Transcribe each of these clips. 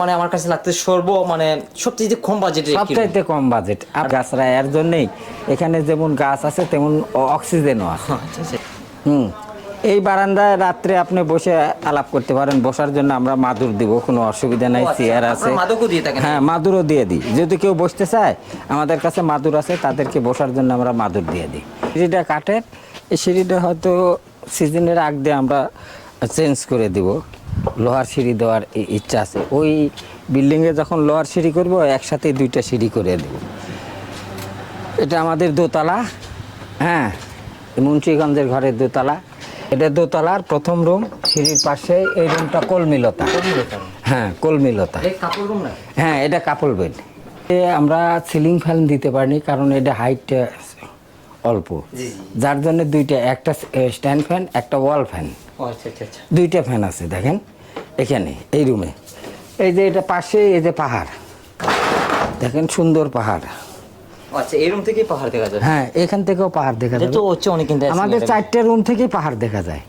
মানে আমার কাছে লাগতে সর্ব মানে সবচেয়ে কম room। সবচাইতে কম বাজেট আর গাছরা এর জন্যই এখানে যেমন গাছ আছে তেমন অক্সিজেনও আছে। আচ্ছা, আচ্ছা। হুম। এই বারান্দায় রাত্রে আপনি বসে আলাপ করতে পারেন বসার জন্য আমরা মাদুর দিব কোনো অসুবিধা নাই আচ্ছা, চেয়ার আছে? হ্যাঁ মাদুরও দিয়ে দিই। যদি কেউ বসতে চায় আমাদের কাছে মাদুর আছে তাদেরকে বসার জন্য আমরা মাদুর দিয়ে দিই। সিঁড়িটা কাঠের এই সিঁড়িটা হয়তো সিজনের আগ দিয়ে আমরা চেঞ্জ করে দিব। লোহার সিঁড়ি দেওয়ার ইচ্ছা আছে। ওই বিল্ডিংয়ে যখন লোহার সিঁড়ি করব একসাথে দুইটা সিঁড়ি করে দেব। এটা আমাদের দোতলা হ্যাঁ মুন্সিগঞ্জের ঘরের দোতলা। এটা দোতলার প্রথম রুম সিঁড়ির পাশে এই রুমটা কলমিলতা। হ্যাঁ কলমিলতা। কাপড় হ্যাঁ এটা কাপল বেড। আমরা সিলিং ফ্যান দিতে পারিনি কারণ এটা হাইট অল্প। যার জন্য দুইটা একটা স্ট্যান্ড ফ্যান একটা ওয়াল ফ্যান। আচ্ছা আচ্ছা আচ্ছা। দুইটা ফ্যান আছে দেখেন। এখানে এই রুমে। এই যে এটা পাশে এই যে পাহাড়। দেখেন সুন্দর পাহাড়। আচ্ছা এই রুম থেকে পাহাড় দেখা যায় হ্যাঁ এখান থেকেও পাহাড় দেখা যাবে। তো হচ্ছে অনেক কিন্তু আমাদের চারটে রুম থেকেই পাহাড় দেখা যায়।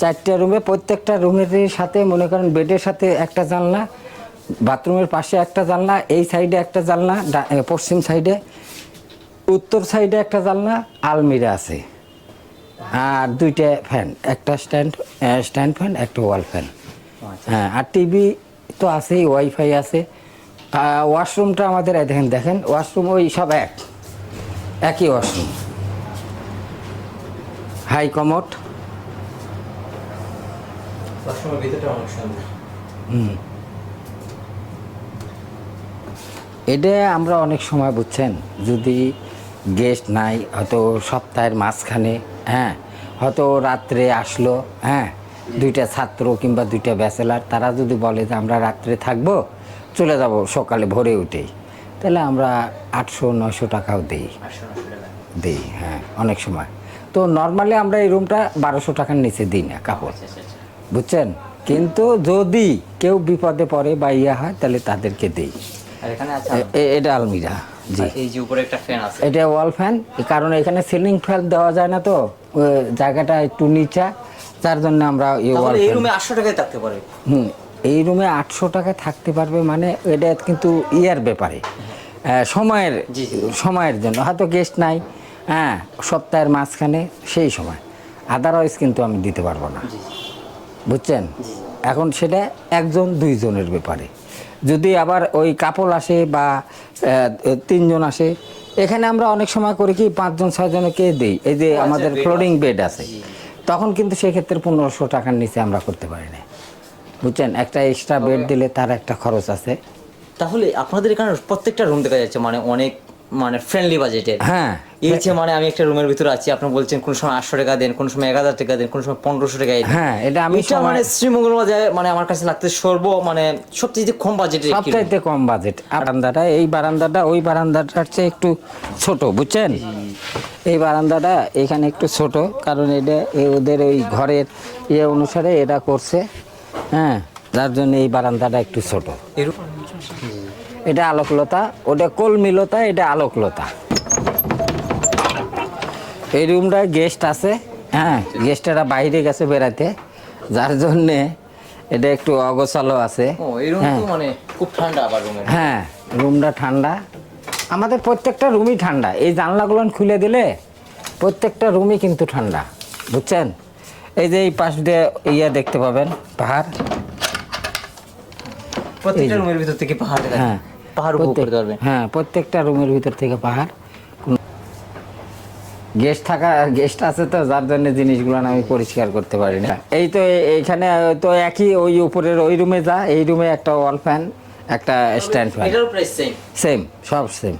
চারটে রুমে প্রত্যেকটা রুমের সাথে মনে করেন বেডের সাথে একটা জানলা বাথরুমের পাশে একটা জানলা এই সাইডে একটা জানলা পশ্চিম সাইডে উত্তর সাইডে একটা জানলা আলমিরা আছে। আর দুইটা ফ্যান একটা স্ট্যান্ড স্ট্যান্ড ফ্যান একটা ওয়াল ফ্যান আচ্ছা। হ্যাঁ আর টিভি তো আছেই ওয়াইফাই আছে। ওয়াশরুমটা আমাদের দেখেন দেখেন ওয়াশরুম ওই সব এক একই ওয়াশরুম হাই সুন্দর। এটা আমরা অনেক সময় বুঝছেন যদি গেস্ট নাই হয়তো সপ্তাহের মাঝখানে হ্যাঁ হয়তো রাত্রে আসলো হ্যাঁ দুইটা ছাত্র কিংবা দুইটা ব্যাচেলার তারা যদি বলে যে আমরা রাত্রে থাকব চলে যাব সকালে ভোরে উঠেই তাহলে আমরা আটশো নয়শো টাকাও দিই। দিই হ্যাঁ অনেক সময়। তো নর্মালি আমরা এই রুমটা বারোশো টাকার নিচে দিই না কাপড়। আচ্ছা আচ্ছা আচ্ছা। বুঝছেন? কিন্তু যদি কেউ বিপদে পড়ে বা ইয়া হয় তাহলে তাদেরকে দিই। এটা আলমিরা জি। এই যে উপরে একটা ফ্যান আছে। এটা ওয়াল ফ্যান কারণ এখানে সিলিং ফ্যান দেওয়া যায় না তো জায়গাটা একটু নিচা যার জন্য আমরা এই ওয়াল এই রুমে আটশো টাকায় থাকতে পারে। হুম এই রুমে আটশো টাকা থাকতে পারবে মানে এটা কিন্তু ইয়ার ব্যাপারে। সময়ের। সময়ের জন্য হয়তো গেস্ট নাই হ্যাঁ সপ্তাহের মাঝখানে সেই সময়। আদারওয়াইজ কিন্তু আমি দিতে পারব না। বুঝছেন? এখন সেটা একজন দুইজনের ব্যাপারে। যদি আবার ওই কাপল আসে বা তিনজন আসে এখানে আমরা অনেক সময় করি কি পাঁচজন ছয়জনকে দিই। এই যে আচ্ছা, আমাদের ফ্লোরিং বেড আছে। তখন কিন্তু সেক্ষেত্রে পনেরোশো টাকার নিচে আমরা করতে পারি না। বুঝছেন? একটা এক্সট্রা বেড দিলে তার একটা খরচ আছে। তাহলে আপনাদের এখানে প্রত্যেকটা রুম দেখা যাচ্ছে মানে অনেক মানে ফ্রেন্ডলি বাজেটের হ্যাঁ। এই যে মানে আমি একটা রুমের ভিতরে আছি আপনি বলছেন কোন সময় আটশো টাকা দেন কোন সময় এক হাজার টাকা দেন কোন সময় পনেরোশো টাকা দেন। হ্যাঁ এটা আমি এটা মানে শ্রীমঙ্গল বাজারে মানে আমার কাছে লাগতে সর্ব মানে সবচেয়ে কম একটি সবচাইতে কম বাজেট বারান্দাটা এই বারান্দাটা ওই বারান্দাটার চেয়ে একটু ছোট বুঝছেন? এই বারান্দাটা এখানে একটু ছোট কারণ এটা ওদের ওই ঘরের ইয়ে অনুসারে এটা করছে হ্যাঁ? যার জন্য এই বারান্দাটা একটু ছোট। এটা আলোকলতা ওটা কলমিলতা এটা আলোকলতা। এই রুমটায় গেস্ট আছে হ্যাঁ গেস্টেরা বাইরে গেছে বেড়াতে যার জন্যে এটা একটু অগোছালো আছে। হ্যাঁ। মানে খুব ঠান্ডা হ্যাঁ রুমটা ঠান্ডা। আমাদের প্রত্যেকটা রুমই ঠান্ডা। এই জানলাগুলো খুলে দিলে প্রত্যেকটা রুমই কিন্তু ঠান্ডা। বুঝছেন? এই যে এই পাশ দিয়ে ইয়া দেখতে পাবেন পাহাড়। প্রত্যেকটা রুমের ভিতর থেকে পাহাড় হ্যাঁ পাহাড় উপভোগ করতে পারবে। হ্যাঁ প্রত্যেকটা রুমের ভিতর থেকে পাহাড়। গেস্ট থাকা গেস্ট আছে তো যার জন্য জিনিসগুলো আমি পরিষ্কার করতে পারি না। এই তো এইখানে তো একই ওই উপরের ওই রুমে যা এই রুমে একটা ওয়াল ফ্যান একটা স্ট্যান্ড ফ্যান সেম সব সেম